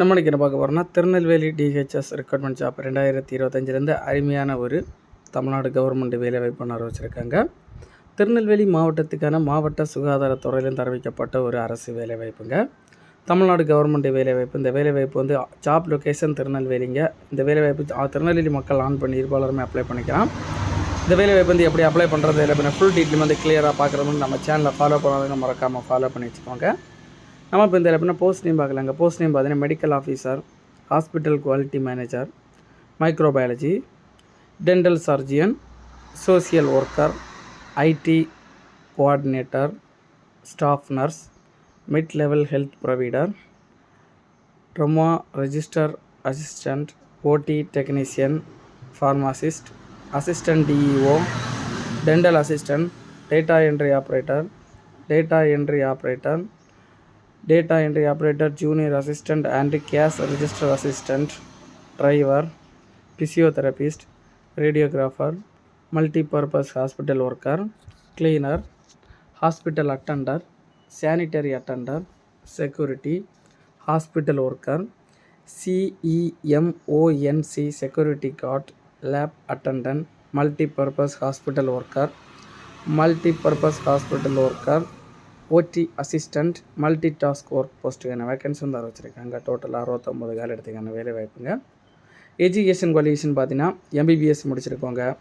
நம்ம இன்னைக்கு என்ன பார்க்க போகிறோம்னா திருநெல்வேலி டிஹெச்எஸ் ரெக்ரூட்மெண்ட் ஜாப் ரெண்டாயிரத்தி இருபத்தஞ்சிலேருந்து அருமையான ஒரு தமிழ்நாடு கவர்மெண்ட் வேலைவாய்ப்பு அறிவிச்சிருக்காங்க. திருநெல்வேலி மாவட்டத்துக்கான மாவட்ட சுகாதாரத்துறையிலும் தெரிவிக்கப்பட்ட ஒரு அரசு வேலைவாய்ப்புங்க. தமிழ்நாடு கவர்மெண்ட் வேலைவாய்ப்பு. இந்த வேலைவாய்ப்பு வந்து ஜாப் லொக்கேஷன் திருநெல்வேலிங்க. இந்த வேலைவாய்ப்பு திருநெல்வேலி மக்கள் ஆன் பண்ணி இருப்பாளருமே அப்ளை பண்ணிக்கலாம். இந்த வேலைவாய்ப்பு வந்து எப்படி அப்ளை பண்ணுறது இல்லை ஃபுல் டீட்டெயில் வந்து கிளியராக பார்க்குறதுன்னு நம்ம சேனலை ஃபாலோ பண்ணாதவங்க மறக்காமல் ஃபாலோ பண்ணி வச்சுக்கோங்க. நம்ம இப்போ இந்த எப்படின்னா போஸ்ட் நேம் பார்க்கலாங்க. போஸ்ட் நேம் பார்த்தீங்கன்னா medical officer hospital quality manager microbiology dental surgeon social worker IT coordinator staff nurse mid level health provider trauma register assistant OT technician pharmacist assistant DEO dental assistant data entry operator data entry operator data entry operator, junior assistant, and cash register assistant, driver, physiotherapist, radiographer, multi-purpose hospital worker, cleaner, hospital attendant, sanitary attendant, security, hospital worker, CEMONC security guard, lab attendant, multi-purpose hospital worker, multi-purpose hospital worker, OT assistant multi task work போஸ்ட்டுக்கான vacancy வந்து வச்சுருக்காங்க டோட்டலாக அறுபத்தொம்பது கால் எடுத்துக்கான வேலை வாய்ப்புங்க. Education qualification பார்த்தீங்கன்னா MBBS முடிச்சிருக்கோங்க.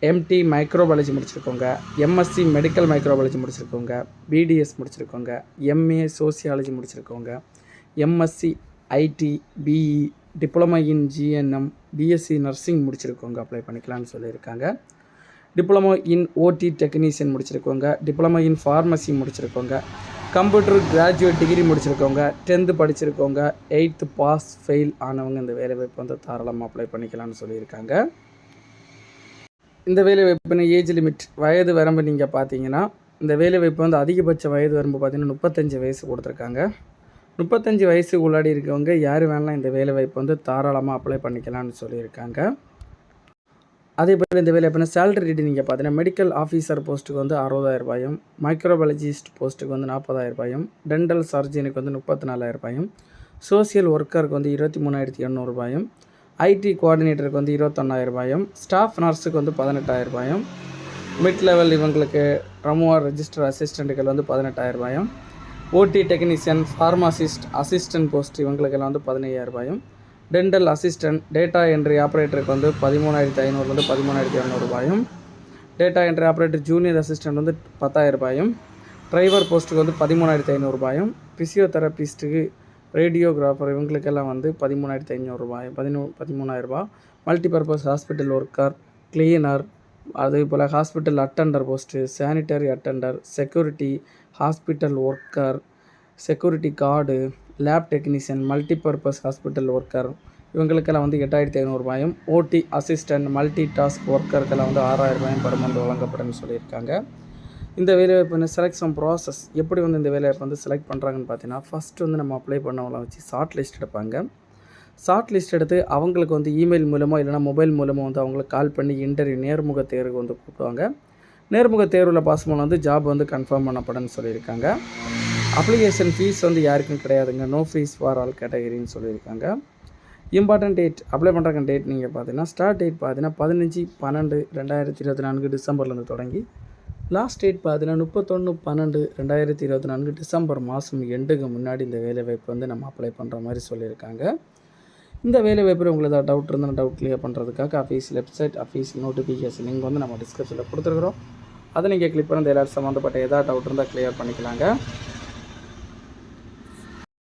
எம்டி மைக்ரோபாலஜி முடிச்சிருக்கோங்க. எம்எஸ்சி மெடிக்கல் மைக்ரோபாலஜி முடிச்சிருக்கோங்க. பிடிஎஸ் முடிச்சிருக்கோங்க. MA sociology முடிச்சிருக்கோங்க. MSc IT BE diploma in GNM BSc nursing முடிச்சிருக்கோங்க. Apply பண்ணிக்கலாம்னு சொல்லியிருக்காங்க. டிப்ளமோ இன் ஓடி டெக்னீஷியன் முடிச்சிருக்கோங்க. டிப்ளமோ இன் ஃபார்மசி முடிச்சிருக்கோங்க. கம்ப்யூட்டர் கிராஜுவேட் டிகிரி முடிச்சிருக்கோங்க. டென்த்து படிச்சிருக்கோங்க. எயித்து பாஸ் ஃபெயில் ஆனவங்க இந்த வேலைவாய்ப்பு வந்து தாராளமாக அப்ளை பண்ணிக்கலாம்னு சொல்லியிருக்காங்க. இந்த வேலைவாய்ப்புன்னு ஏஜ் லிமிட். வயது வரம்பு நீங்கள் பார்த்தீங்கன்னா இந்த வேலைவாய்ப்பு வந்து அதிகபட்ச வயது வரம்பு பார்த்தீங்கன்னா முப்பத்தஞ்சு வயசு கொடுத்துருக்காங்க. முப்பத்தஞ்சு வயசு உள்ளாடி இருக்கவங்க யார் வேணாலும் இந்த வேலைவாய்ப்பு வந்து தாராளமாக அப்ளை பண்ணிக்கலாம்னு சொல்லியிருக்காங்க. அதே போல் இந்த வேலை எப்படின்னா சேலரி ரேட்டு நீங்கள் பார்த்தீங்கன்னா மெடிக்கல் ஆஃபீஸர் போஸ்ட்டுக்கு வந்து அறுபதாயிரம் ரூபாயும் மைக்ரோபாலஜிஸ்ட் போஸ்ட்டுக்கு வந்து நாற்பதாயிரம் ரூபாயும் டென்டல் சர்ஜனுக்கு வந்து முப்பத்தி நாலாயிரம் ரூபாயும் சோசியல் ஒர்க்கருக்கு வந்து இருபத்தி மூணாயிரத்தி எண்ணூறுபாயும் ஐடி கோஆர்டினேட்டருக்கு வந்து இருபத்தொன்னாயிரம் ரூபாயும் ஸ்டாஃப் நர்ஸுக்கு வந்து பதினெட்டாயிரம் ரூபாயும் மிட் லெவல் இவங்களுக்கு ரமோவர் ரெஜிஸ்டர் அசிஸ்டண்ட்டுகள் வந்து பதினெட்டாயிரம் ரூபாயும் ஓடி டெக்னீஷியன் ஃபார்மாசிஸ்ட் அசிஸ்டன்ட் போஸ்ட் இவங்களுக்கெல்லாம் வந்து பதினையாயிரம் ரூபாயும் டென்டல் அசிஸ்டன்ட் டேட்டா என்ட்ரி ஆப்ரேட்டருக்கு வந்து பதிமூணாயிரத்தி ஐநூறுலேருந்து பதிமூணாயிரத்தி இரநூறுபாயும் data entry operator junior assistant வந்து பத்தாயிரரூபாயும் டிரைவர் போஸ்ட்டுக்கு வந்து பதிமூணாயிரத்தி ஐநூறுபாயும் ஃபிசியோதெரபிஸ்ட்டுக்கு ரேடியோகிராஃபர் இவங்களுக்கெல்லாம் வந்து பதிமூணாயிரத்தி ஐநூறுரூபாய் பதினூ பதிமூணாயிரரூபா மல்டிபர்பஸ் ஹாஸ்பிட்டல் ஒர்க்கர் கிளீனர் அதே போல் hospital attender post sanitary attender security hospital worker security guard lab technician multipurpose hospital worker இவங்களுக்கெல்லாம் வந்து எட்டாயிரத்தி ஐநூறுரூபாயும் ஓடி அசிஸ்டன்ட் மல்டி டாஸ்க் ஒர்க்கருக்கெல்லாம் வந்து ஆறாயிரம் ரூபாயும் பர் மந்த் வழங்கப்படும்னு சொல்லியிருக்காங்க. இந்த வேலைவாய்ப்பு செலெக்ஷன் ப்ராசஸ் எப்படி வந்து இந்த வேலைவாய்ப்பு வந்து செலக்ட் பண்ணுறாங்கன்னு பார்த்தீங்கன்னா ஃபஸ்ட்டு வந்து நம்ம அப்ளை பண்ணவங்கள வச்சு ஷார்ட் லிஸ்ட் எடுப்பாங்க. ஷார்ட் லிஸ்ட் எடுத்து அவங்களுக்கு வந்து இமெயில் மூலமாக இல்லைனா மொபைல் மூலமாக வந்து அவங்களுக்கு கால் பண்ணி இன்டர்வியூ நேர்முக தேர்வுக்கு வந்து கூப்பிடுவாங்க. நேர்முக தேர்வில் பாஸ் பண்ண வந்து ஜாப் வந்து கன்ஃபார்ம் பண்ணப்படன்னு சொல்லியிருக்காங்க. அப்ளிகேஷன் ஃபீஸ் வந்து யாருக்கும் கிடையாதுங்க. நோ ஃபீஸ் ஃபார் ஆல் கேட்டகரின்னு சொல்லியிருக்காங்க. இம்பார்ட்டன்ட் டேட் அப்ளை பண்ணுற டேட் நீங்கள் பார்த்தீங்கன்னா ஸ்டார்ட் டேட் பார்த்தீங்கன்னா பதினஞ்சு பன்னெண்டு ரெண்டாயிரத்தி இருபத்தி நான்கு டிசம்பர்லேருந்து தொடங்கி லாஸ்ட் டேட் பார்த்தீங்கன்னா முப்பத்தொன்று பன்னெண்டு ரெண்டாயிரத்தி இருபத்தி நான்கு டிசம்பர் மாதம் எண்டுக்கு முன்னாடி இந்த வேலைவாய்ப்பு வந்து நம்ம அப்ளை பண்ணுற மாதிரி சொல்லியிருக்காங்க. இந்த வேலைவாய்ப்பில் உங்களுக்கு ஏதாவது டவுட் இருந்தால் டவுட் கிளியர் பண்ணுறதுக்காக office website office notification link வந்து நம்ம டிஸ்கிரிப்ஷனில் கொடுத்துருக்குறோம். அதை நீங்கள் கிளிக் பண்ணி எல்லாரும் சம்மந்தப்பட்ட ஏதாவது டவுட் இருந்தால் கிளியர் பண்ணிக்கலாங்க.